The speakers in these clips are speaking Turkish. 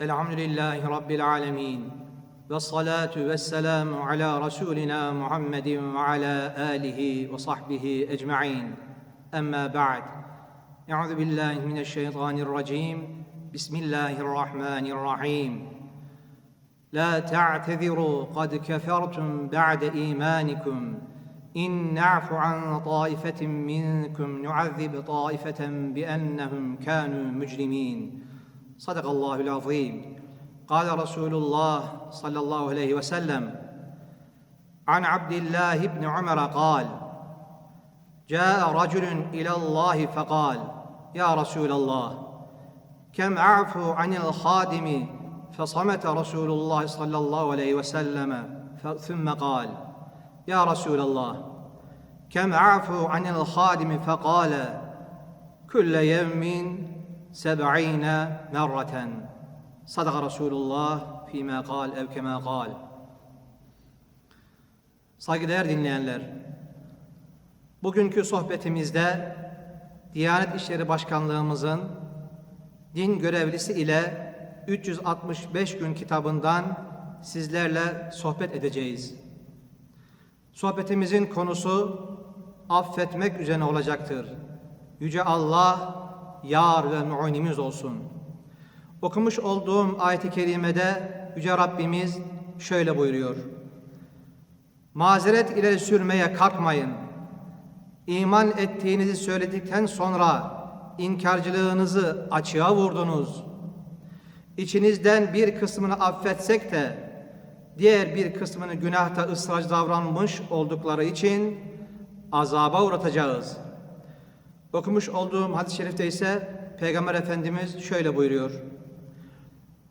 الحمد لله رب العالمين والصلاة والسلام على رسولنا محمد وعلى آله وصحبه أجمعين. أما بعد أعوذ بالله من الشيطان الرجيم. بسم الله الرحمن الرحيم. لا تعتذروا قد كفرتم بعد إيمانكم. إن نعف عن طائفة منكم نعذب طائفة بأنهم كانوا مجرمين. صدق الله العظيم. قال رسول الله صلى الله عليه وسلم عن عبد الله بن عمر قال جاء رجل إلى الله فقال يا رسول الله كم أعفو عن الخادم؟ فصمت رسول الله صلى الله عليه وسلم ثم قال يا رسول الله كم أعفو عن الخادم؟ فقال كل يوم سبعين مرة صدق رسول الله فيما قال أو كما قال Saygıdeğer dinleyenler, bugünkü sohbetimizde Diyanet İşleri Başkanlığımızın din görevlisi ile 365 gün kitabından sizlerle sohbet edeceğiz. Sohbetimizin konusu affetmek üzerine olacaktır. Yüce Allah yar ve muinimiz olsun. Okumuş olduğum ayet-i kerimede Yüce Rabbimiz şöyle buyuruyor. Mazeret ileri sürmeye kalkmayın. İman ettiğinizi söyledikten sonra inkarcılığınızı açığa vurdunuz. İçinizden bir kısmını affetsek de diğer bir kısmını günahta ısrarcı davranmış oldukları için azaba uğratacağız. Okumuş olduğum hadis-i şerifte ise Peygamber Efendimiz şöyle buyuruyor.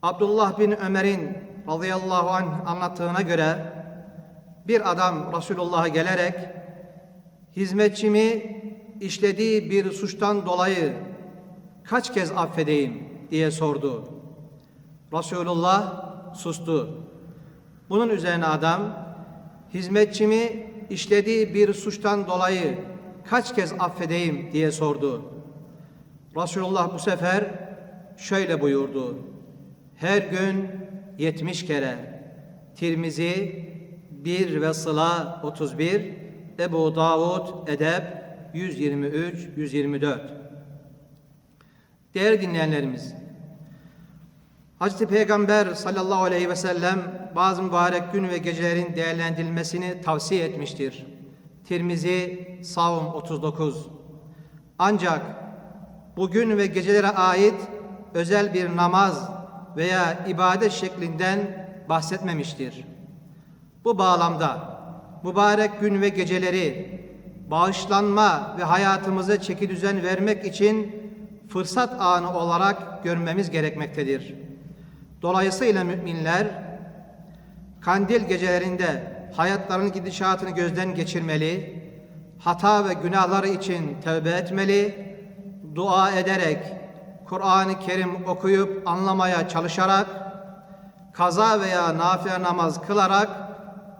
Abdullah bin Ömer'in radıyallahu anh anlattığına göre bir adam Resulullah'a gelerek hizmetçimi işlediği bir suçtan dolayı kaç kez affedeyim diye sordu. Resulullah sustu. Bunun üzerine adam hizmetçimi işlediği bir suçtan dolayı kaç kez affedeyim diye sordu. Resulullah bu sefer şöyle buyurdu. Her gün yetmiş kere. Tirmizi 1 ve Sıla 31, Ebu Davud Edeb 123 124. Değerli dinleyenlerimiz, Hazreti Peygamber sallallahu aleyhi ve sellem bazı mübarek gün ve gecelerin değerlendirilmesini tavsiye etmiştir. Tirmizi Savun 39. Ancak bugün ve gecelere ait özel bir namaz veya ibadet şeklinden bahsetmemiştir. Bu bağlamda mübarek gün ve geceleri bağışlanma ve hayatımıza çeki düzen vermek için fırsat anı olarak görmemiz gerekmektedir. Dolayısıyla müminler kandil gecelerinde hayatlarının gidişatını gözden geçirmeli, hata ve günahları için tövbe etmeli, dua ederek, Kur'an-ı Kerim okuyup anlamaya çalışarak, kaza veya nafile namaz kılarak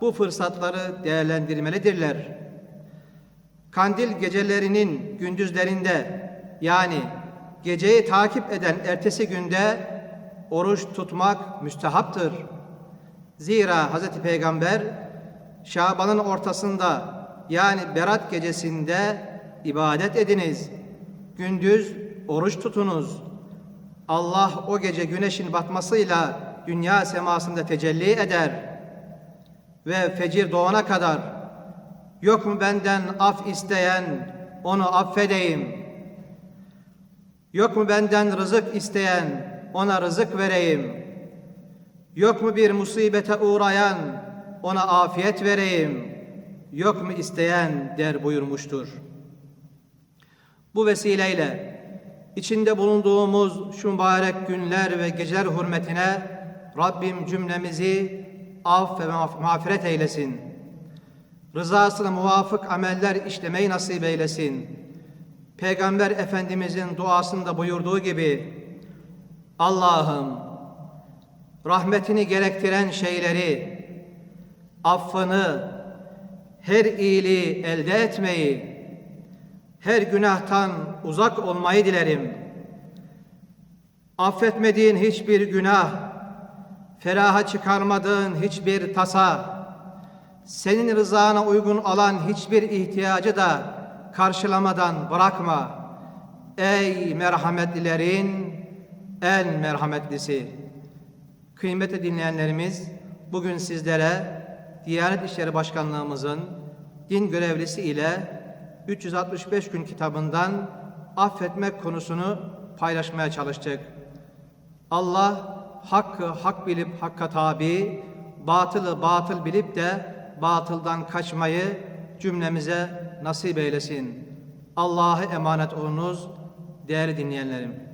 bu fırsatları değerlendirmelidirler. Kandil gecelerinin gündüzlerinde yani geceyi takip eden ertesi günde oruç tutmak müstehaptır. Zira Hz. Peygamber Şaban'ın ortasında yani Berat gecesinde ibadet ediniz. Gündüz oruç tutunuz. Allah o gece güneşin batmasıyla dünya semasında tecelli eder. Ve fecir doğana kadar yok mu benden af isteyen onu affedeyim. Yok mu benden rızık isteyen ona rızık vereyim. Yok mu bir musibete uğrayan ona afiyet vereyim. Yok mu isteyen der buyurmuştur. Bu vesileyle içinde bulunduğumuz şu mübarek günler ve geceler hürmetine Rabbim cümlemizi af ve mağfiret eylesin. Rızasına muvafık ameller işlemeyi nasip eylesin. Peygamber Efendimizin duasında buyurduğu gibi Allah'ım rahmetini gerektiren şeyleri, affını, her iyiliği elde etmeyi, her günahtan uzak olmayı dilerim. affetmediğin hiçbir günah, feraha çıkarmadığın hiçbir tasa, senin rızana uygun olan hiçbir ihtiyacı da karşılamadan bırakma. Ey merhametlilerin en merhametlisi. Kıymetli dinleyenlerimiz, bugün sizlere Diyanet İşleri Başkanlığımızın din görevlisi ile 365 gün kitabından affetmek konusunu paylaşmaya çalıştık. Allah hakkı hak bilip hakka tabi, batılı batıl bilip de batıldan kaçmayı cümlemize nasip eylesin. Allah'a emanet olunuz değerli dinleyenlerim.